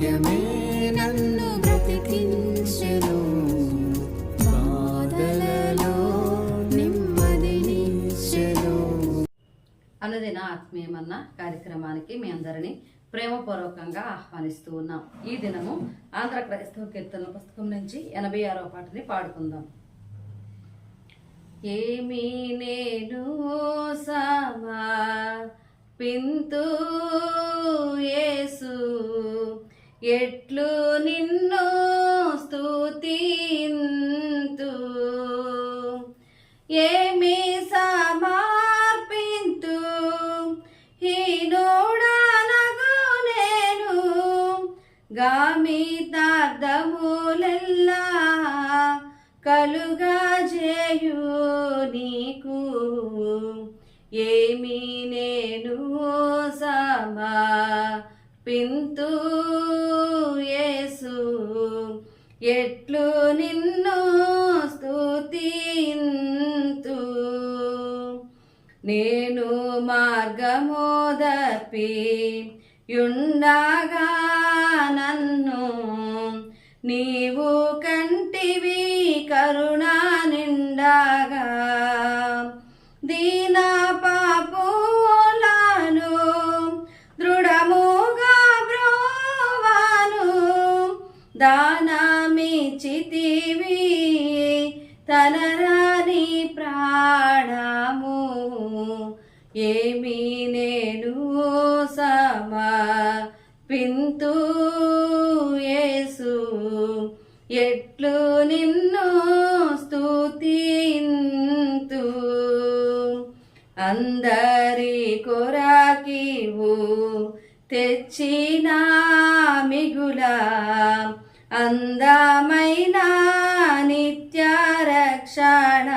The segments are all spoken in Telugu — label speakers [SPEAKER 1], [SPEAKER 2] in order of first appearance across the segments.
[SPEAKER 1] వాక్యమే నన్ను బ్రతికించెను. బాధలలో నెమ్మదినిచ్చెను
[SPEAKER 2] అనుదిన ఆత్మీయమన్న కార్యక్రమానికి మీ అందరినీ ప్రేమపూర్వకంగా ఆహ్వానిస్తూ ఉన్నాం. ఈ దినము ఆంధ్ర క్రైస్తవ కీర్తన పుస్తకం నుంచి ఎనభై ఆరో పాటని పాడుకుందాం. ఏమీ నేను సమా పింతూ ఎట్లు నిన్ను స్తుతింతు? ఏమి సమర్పింతు? హీనోడానగు నేను గామితార్థములెల్లా కలుగా చేయు నీకు? ఏమి నేను సమా పింతు ఎట్లు నిన్ను స్తుతింతు. నేను మార్గమోదపి యుండగా నన్ను. నీవు కంటివి కరుణ నిండగా దానమిచితివి తనరాని ప్రాణము. ఏమి నేను సమా పింతు యేసు. ఎట్లు నిన్ను స్తుతింతు. అందరి కొరాకివు తెచ్చిన మిగులా. అందమైన నిత్య రక్షణ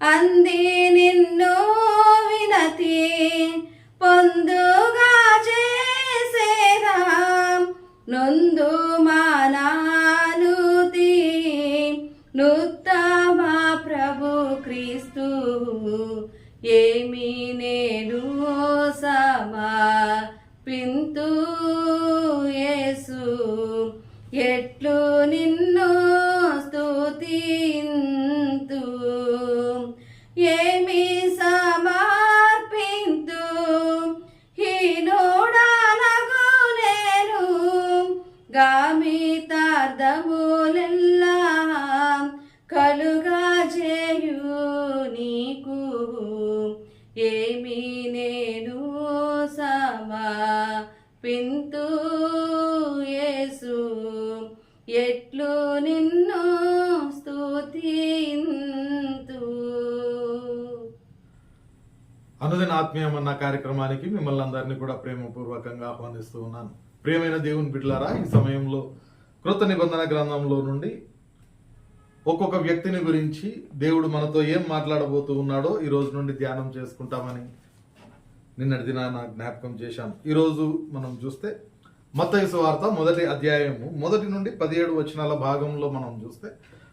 [SPEAKER 2] అంది నిన్ను వినతి పొందుగా చేసేదా నొందు మానానుతి నుత్తమ ప్రభు క్రీస్తు ఏమి
[SPEAKER 3] అనుదిన ఆత్మీయమన్న కార్యక్రమానికి మిమ్మల్ని అందరినీ కూడా ప్రేమపూర్వకంగా ఆహ్వానిస్తూ ఉన్నాను. ప్రియమైన దేవుని బిడ్లారా ఈ సమయంలో కృత నిబంధన గ్రంథంలో నుండి ఒక్కొక్క వ్యక్తిని గురించి దేవుడు మనతో ఏం మాట్లాడబోతూ ఉన్నాడో ఈ రోజు నుండి ధ్యానం చేసుకుంటామని నిన్నటి దినాన జ్ఞాపకం చేశాను. ఈరోజు మనం చూస్తే మత్తయసు వార్త మొదటి అధ్యాయము మొదటి నుండి పదిహేడు వచనాల భాగంలో మనం చూస్తే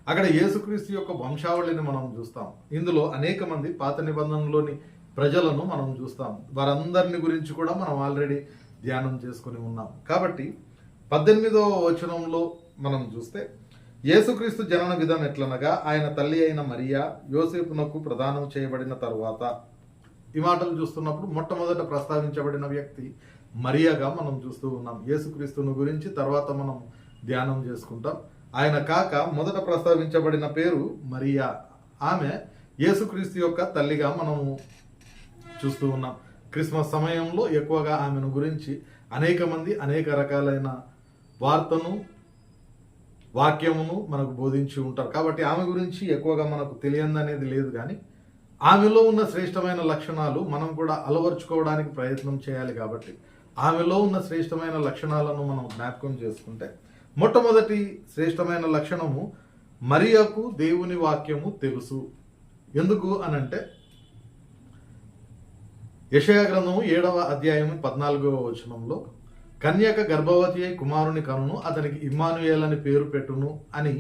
[SPEAKER 3] అక్కడ యేసుక్రీస్తు యొక్క వంశావళిని మనం చూస్తాం. ఇందులో అనేక మంది పాత నిబంధనలోని ప్రజలను మనం చూస్తాం. వారందరిని గురించి కూడా మనం ఆల్రెడీ ధ్యానం చేసుకుని ఉన్నాం. కాబట్టి పద్దెనిమిదవ వచనంలో మనం చూస్తే యేసుక్రీస్తు జనన విధానం ఎట్లనగా ఆయన తల్లి అయిన మరియా యోసేపునకు ప్రదానం చేయబడిన తరువాత ఈ మాటలు చూస్తున్నప్పుడు మొట్టమొదట ప్రస్తావించబడిన వ్యక్తి మరియాగా మనం చూస్తూ ఉన్నాం. యేసుక్రీస్తుని గురించి తర్వాత మనం ధ్యానం చేసుకుంటాం. ఆయన కాక మొదట ప్రస్తావించబడిన పేరు మరియా. ఆమె యేసుక్రీస్తు యొక్క తల్లిగా మనము చూస్తూ ఉన్నాం. క్రిస్మస్ సమయంలో ఎక్కువగా ఆమెను గురించి అనేక మంది అనేక రకాలైన వార్తను వాక్యమును మనకు బోధించి ఉంటారు. కాబట్టి ఆమె గురించి ఎక్కువగా మనకు తెలియదు అనేది లేదు కానీ ఆమెలో ఉన్న శ్రేష్టమైన లక్షణాలు మనం కూడా అలవర్చుకోవడానికి ప్రయత్నం చేయాలి కాబట్టి ఆమెలో ఉన్న శ్రేష్టమైన లక్షణాలను మనం జ్ఞాపకం చేసుకుంటే మొట్టమొదటి శ్రేష్టమైన లక్షణము మరియకు దేవుని వాక్యము తెలుసు. ఎందుకు అనంటే యషయ గ్రంథము ఏడవ అధ్యాయం పద్నాలుగవ వచనంలో కన్యక గర్భవతి అయి కుమారుని కనును అతనికి ఇమ్మానుయేల్ అని పేరు పెట్టును అని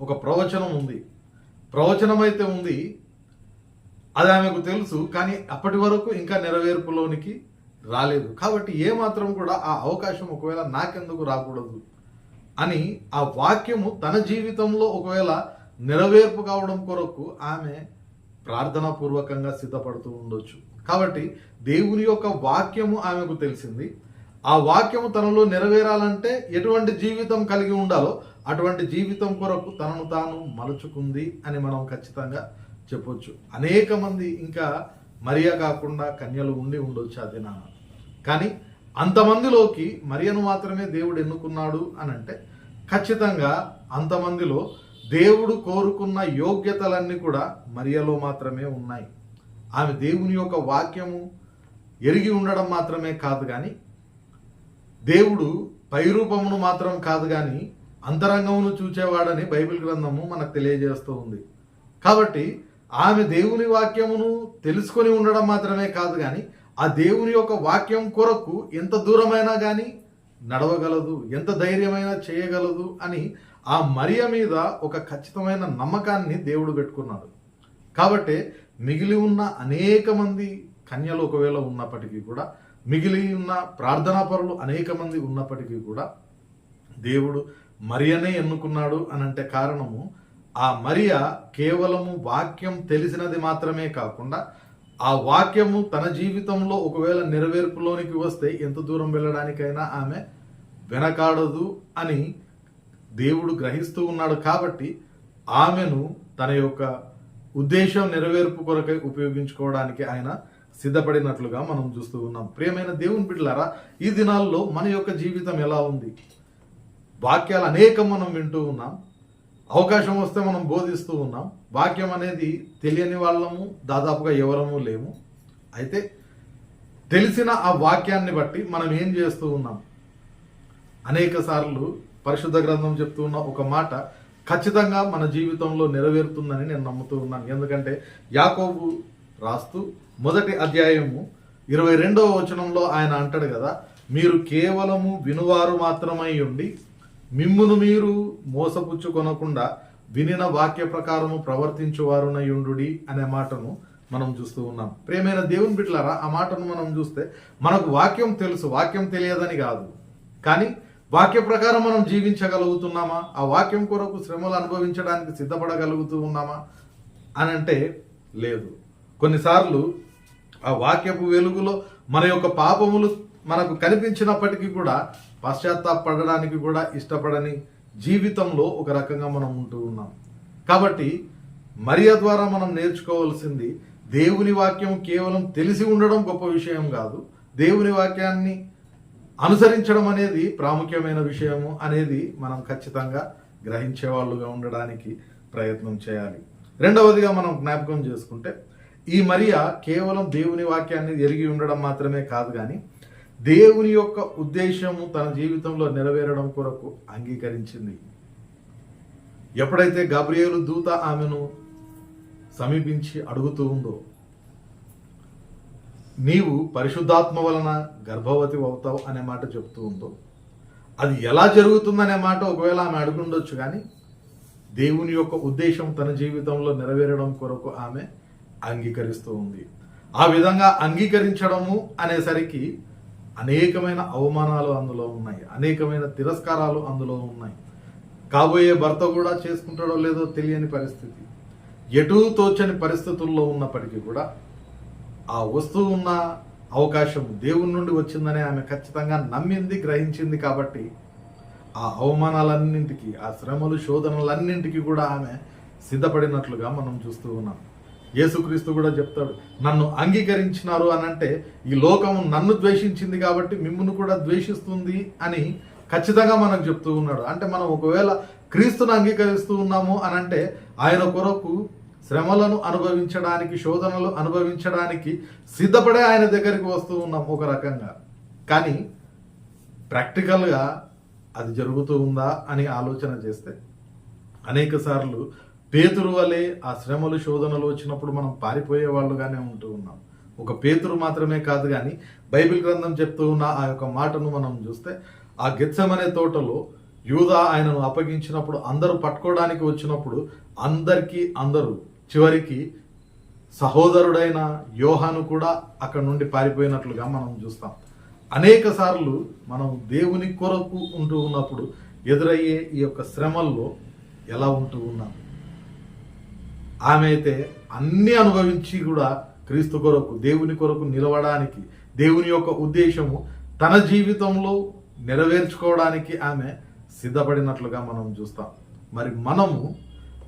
[SPEAKER 3] ఒక ప్రవచనం ఉంది. ప్రవచనం అయితే ఉంది అది ఆమెకు తెలుసు కానీ అప్పటి వరకు ఇంకా నెరవేర్పులోనికి రాలేదు. కాబట్టి ఏ మాత్రం కూడా ఆ అవకాశం ఒకవేళ నాకెందుకు రాకూడదు అని ఆ వాక్యము తన జీవితంలో ఒకవేళ నెరవేర్పు కావడం కొరకు ఆమె ప్రార్థనాపూర్వకంగా సిద్ధపడుతూ ఉండొచ్చు. కాబట్టి దేవుని యొక్క వాక్యము ఆమెకు తెలిసింది. ఆ వాక్యము తనలో నెరవేరాలంటే ఎటువంటి జీవితం కలిగి ఉండాలో అటువంటి జీవితం కొరకు తనను తాను మలుచుకుంది అని మనం ఖచ్చితంగా చెప్పొచ్చు. అనేక మంది ఇంకా మరియా కాకుండా కన్యలు ఉండి ఉండొచ్చు ఆ దినాన. కానీ అంతమందిలోకి మరియను మాత్రమే దేవుడు ఎన్నుకున్నాడు అని అంటే ఖచ్చితంగా అంతమందిలో దేవుడు కోరుకున్న యోగ్యతలన్నీ కూడా మరియలో మాత్రమే ఉన్నాయి. ఆమె దేవుని యొక్క వాక్యము ఎరిగి ఉండడం మాత్రమే కాదు కానీ దేవుడు పైరూపమును మాత్రం కాదు కానీ అంతరంగమును చూచేవాడని బైబిల్ గ్రంథము మనకు తెలియజేస్తూ ఉంది. కాబట్టి ఆమె దేవుని వాక్యమును తెలుసుకొని ఉండడం మాత్రమే కాదు కానీ ఆ దేవుని యొక్క వాక్యం కొరకు ఎంత దూరమైనా కానీ నడవగలదు ఎంత ధైర్యమైనా చేయగలదు అని ఆ మరియ మీద ఒక ఖచ్చితమైన నమ్మకాన్ని దేవుడు పెట్టుకున్నాడు. కాబట్టి మిగిలి ఉన్న అనేక మంది కన్యలు ఒకవేళ ఉన్నప్పటికీ కూడా మిగిలి ఉన్న ప్రార్థనా పరులు అనేక మంది ఉన్నప్పటికీ కూడా దేవుడు మరియనే ఎన్నుకున్నాడు అని అంటే కారణము ఆ మరియ కేవలము వాక్యం తెలిసినది మాత్రమే కాకుండా ఆ వాక్యము తన జీవితంలో ఒకవేళ నెరవేర్పులోనికి వస్తే ఎంత దూరం వెళ్ళడానికైనా ఆమె వెనకాడదు అని దేవుడు గ్రహిస్తూ ఉన్నాడు కాబట్టి ఆమెను తన యొక్క ఉద్దేశం నెరవేర్పు కొరకై ఉపయోగించుకోవడానికి ఆయన సిద్ధపడినట్లుగా మనం చూస్తూ ఉన్నాం. ప్రియమైన దేవుని బిడ్డలారా ఈ దినాల్లో మన యొక్క జీవితం ఎలా ఉంది? వాక్యాలు అనేకం మనం వింటూ ఉన్నాం. అవకాశం వస్తే మనం బోధిస్తూ ఉన్నాం. వాక్యం అనేది తెలియని వాళ్ళము దాదాపుగా ఎవరము లేము. అయితే తెలిసిన ఆ వాక్యాన్ని బట్టి మనం ఏం చేస్తూ ఉన్నాం? అనేక సార్లు పరిశుద్ధ గ్రంథం చెప్తూ ఉన్న ఒక మాట ఖచ్చితంగా మన జీవితంలో నెరవేరుతుందని నేను నమ్ముతూ ఉన్నాను. ఎందుకంటే యాకోబు రాస్తూ మొదటి అధ్యాయము ఇరవై రెండవ వచనంలో ఆయన అంటాడు కదా మీరు కేవలము వినువారు మాత్రమై ఉండి మిమ్మును మీరు మోసపుచ్చుకొనకుండా వినిన వాక్య ప్రకారము ప్రవర్తించువారునయుండుడి అనే మాటను మనం చూస్తూ ఉన్నాం. ప్రేమైన దేవుని బిడ్డలారా ఆ మాటను మనం చూస్తే మనకు వాక్యం తెలుసు వాక్యం తెలియదని కాదు. కానీ వాక్య ప్రకారం మనం జీవించగలుగుతున్నామా? ఆ వాక్యం కొరకు శ్రమలు అనుభవించడానికి సిద్ధపడగలుగుతూ ఉన్నామా? అని అంటే లేదు. కొన్నిసార్లు ఆ వాక్యపు వెలుగులో మన యొక్క పాపములు మనకు కనిపించినప్పటికీ కూడా పశ్చాత్తాపడడానికి కూడా ఇష్టపడని జీవితంలో ఒక రకంగా మనం ఉంటూ ఉన్నాం. కాబట్టి మరియ ద్వారా మనం నేర్చుకోవాల్సింది దేవుని వాక్యం కేవలం తెలిసి ఉండడం గొప్ప విషయం కాదు. దేవుని వాక్యాన్ని అనుసరించడం అనేది ప్రాముఖ్యమైన విషయము అనేది మనం ఖచ్చితంగా గ్రహించే వాళ్ళుగా ఉండడానికి ప్రయత్నం చేయాలి. రెండవదిగా మనం జ్ఞాపకం చేసుకుంటే ఈ మరియ కేవలం దేవుని వాక్యాన్ని ఎరిగి ఉండడం మాత్రమే కాదు కానీ దేవుని యొక్క ఉద్దేశము తన జీవితంలో నెరవేరడం కొరకు అంగీకరించింది. ఎప్పుడైతే గబ్రియేలు దూత ఆమెను సమీపించి అడుగుతూ ఉందో నీవు పరిశుద్ధాత్మ వలన గర్భవతి అవుతావు అనే మాట చెప్తూ ఉందో అది ఎలా జరుగుతుందనే మాట ఒకవేళ ఆమె అడుగుండొచ్చు కానీ దేవుని యొక్క ఉద్దేశం తన జీవితంలో నెరవేరడం కొరకు ఆమె అంగీకరిస్తూ ఉంది. ఆ విధంగా అంగీకరించడము అనేసరికి అనేకమైన అవమానాలు అందులో ఉన్నాయి. అనేకమైన తిరస్కారాలు అందులో ఉన్నాయి. కాబోయే భర్త కూడా చేసుకుంటాడో లేదో తెలియని పరిస్థితి. ఎటూ తోచని పరిస్థితుల్లో ఉన్నప్పటికీ కూడా ఆ వస్తువు ఉన్న అవకాశం దేవుని నుండి వచ్చిందని ఆమె ఖచ్చితంగా నమ్మింది గ్రహించింది కాబట్టి ఆ అవమానాలన్నింటికి ఆ శ్రమలు శోధనలన్నింటికి కూడా ఆమె సిద్ధపడినట్లుగా మనం చూస్తూ ఉన్నాం. యేసుక్రీస్తు కూడా చెప్తాడు నన్ను అంగీకరించినారు అని అంటే ఈ లోకము నన్ను ద్వేషించింది కాబట్టి మిమ్మును కూడా ద్వేషిస్తుంది అని ఖచ్చితంగా మనకు చెప్తూ ఉన్నాడు. అంటే మనం ఒకవేళ క్రీస్తును అంగీకరిస్తూ ఉన్నాము అని అంటే ఆయన కొరకు శ్రమలను అనుభవించడానికి శోధనలు అనుభవించడానికి సిద్ధపడే ఆయన దగ్గరికి వస్తూ ఉన్నాం ఒక రకంగా. కానీ ప్రాక్టికల్గా అది జరుగుతూ ఉందా అని ఆలోచన చేస్తే అనేక సార్లు పేతురు వలె ఆ శ్రమలు శోధనలు వచ్చినప్పుడు మనం పారిపోయే వాళ్ళుగానే ఉంటూ ఉన్నాం. ఒక పేతురు మాత్రమే కాదు కానీ బైబిల్ గ్రంథం చెప్తూ ఉన్న ఆ యొక్క మాటను మనం చూస్తే ఆ గెత్సమనే తోటలో యూదా ఆయనను అప్పగించినప్పుడు అందరూ పట్టుకోవడానికి వచ్చినప్పుడు అందరికీ అందరూ చివరికి సహోదరుడైన యోహాను కూడా అక్కడ నుండి పారిపోయినట్లుగా మనం చూస్తాం. అనేక సార్లు మనం దేవుని కొరకు ఉంటూ ఉన్నప్పుడు ఎదురయ్యే ఈ యొక్క శ్రమల్లో ఎలా ఉంటూ ఉన్నాం? ఆమె అయితే అన్నీ అనుభవించి కూడా క్రీస్తు కొరకు దేవుని కొరకు నిలవడానికి దేవుని యొక్క ఉద్దేశము తన జీవితంలో నెరవేర్చుకోవడానికి ఆమె సిద్ధపడినట్లుగా మనం చూస్తాం. మరి మనము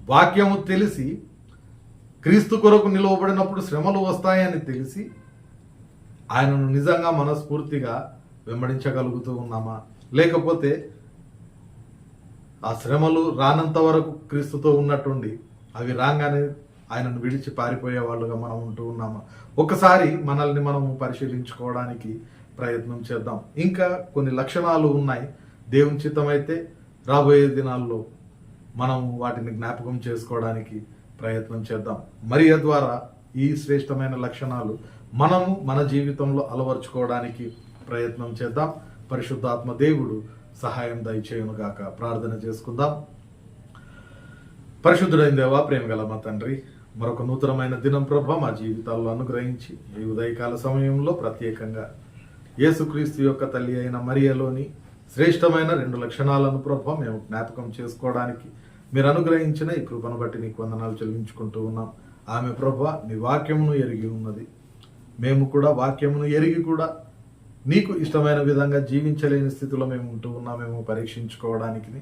[SPEAKER 3] వాక్యము తెలిసి క్రీస్తు కొరకు నిలువబడినప్పుడు శ్రమలు వస్తాయని తెలిసి ఆయనను నిజంగా మనస్ఫూర్తిగా వెంబడించగలుగుతూ ఉన్నామా? లేకపోతే ఆ శ్రమలు రానంత వరకు క్రీస్తుతో ఉన్నట్టుండి అవి రాగానే ఆయనను విడిచి పారిపోయే వాళ్ళుగా మనం ఉంటూ ఉన్నామా? ఒకసారి మనల్ని మనము పరిశీలించుకోవడానికి ప్రయత్నం చేద్దాం. ఇంకా కొన్ని లక్షణాలు ఉన్నాయి. దేవుని చిత్తమైతే రాబోయే దినాల్లో మనం వాటిని జ్ఞాపకం చేసుకోవడానికి ప్రయత్నం చేద్దాం. మరియ ద్వారా ఈ శ్రేష్టమైన లక్షణాలు మనము మన జీవితంలో అలవర్చుకోవడానికి ప్రయత్నం చేద్దాం. పరిశుద్ధాత్మ దేవుడు సహాయం దయచేయునుగాక ప్రార్థన చేసుకుందాం. పరిశుద్ధుడైన దేవా ప్రేమ గల మా తండ్రి మరొక నూతనమైన దినం ప్రభ మా జీవితాల్లో అనుగ్రహించి ఈ ఉదయకాల సమయంలో ప్రత్యేకంగా యేసుక్రీస్తు యొక్క తల్లి అయిన మరియలోని శ్రేష్టమైన రెండు లక్షణాలను ప్రభ మేము జ్ఞాపకం చేసుకోవడానికి మీరు అనుగ్రహించిన ఈ కృపను బట్టి నీకు వందనాలు చెల్లించుకుంటూ ఉన్నాం. ఆమె ప్రభ నీ వాక్యమును ఎరిగి ఉన్నది. మేము కూడా వాక్యమును ఎరిగి కూడా నీకు ఇష్టమైన విధంగా జీవించలేని స్థితిలో మేము ఉంటూ ఉన్నామేమో పరీక్షించుకోవడానికి.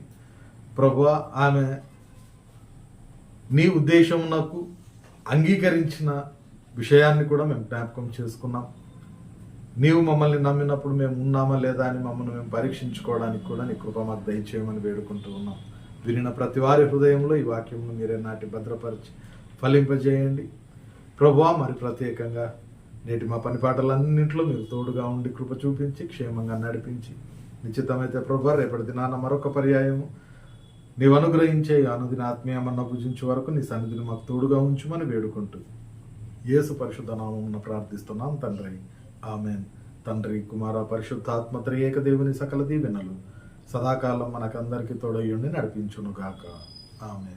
[SPEAKER 3] ప్రభు ఆమె నీ ఉద్దేశం నాకు అంగీకరించిన విషయాన్ని కూడా మేము జ్ఞాపకం చేసుకున్నాం. నీవు మమ్మల్ని నమ్మినప్పుడు మేము ఉన్నామా లేదా అని మమ్మల్ని మేము పరీక్షించుకోవడానికి కూడా నీ కృప మాకు దయచేయమని వేడుకుంటూ ఉన్నాం. వినిన ప్రతి వారి హృదయంలో ఈ వాక్యంను మీరే నాటి భద్రపరిచి ఫలింపజేయండి. ప్రభా మరి ప్రత్యేకంగా నేటి మా పని పాటలన్నింటిలో మీరు తోడుగా ఉండి కృప చూపించి క్షేమంగా నడిపించి. నిశ్చితమైతే ప్రభా రేపటి దినాన మరొక పర్యాయము. నీవు అనుగ్రహించే అనుదిన ఆత్మీయమన్న పూజించే వరకు నీ సన్నిధిని మాకు తోడుగా ఉంచుమని వేడుకుంటూ యేసు పరిశుద్ధ నామమున ప్రార్థిస్తున్నాం తండ్రి. ఆమెన్. తండ్రి కుమార పరిశుద్ధాత్మ త్రియేక దేవుని సకల దీవెనలు సదాకాలం మనకందరికీ తోడయ్యుండి నడిపించునుగాక. ఆమె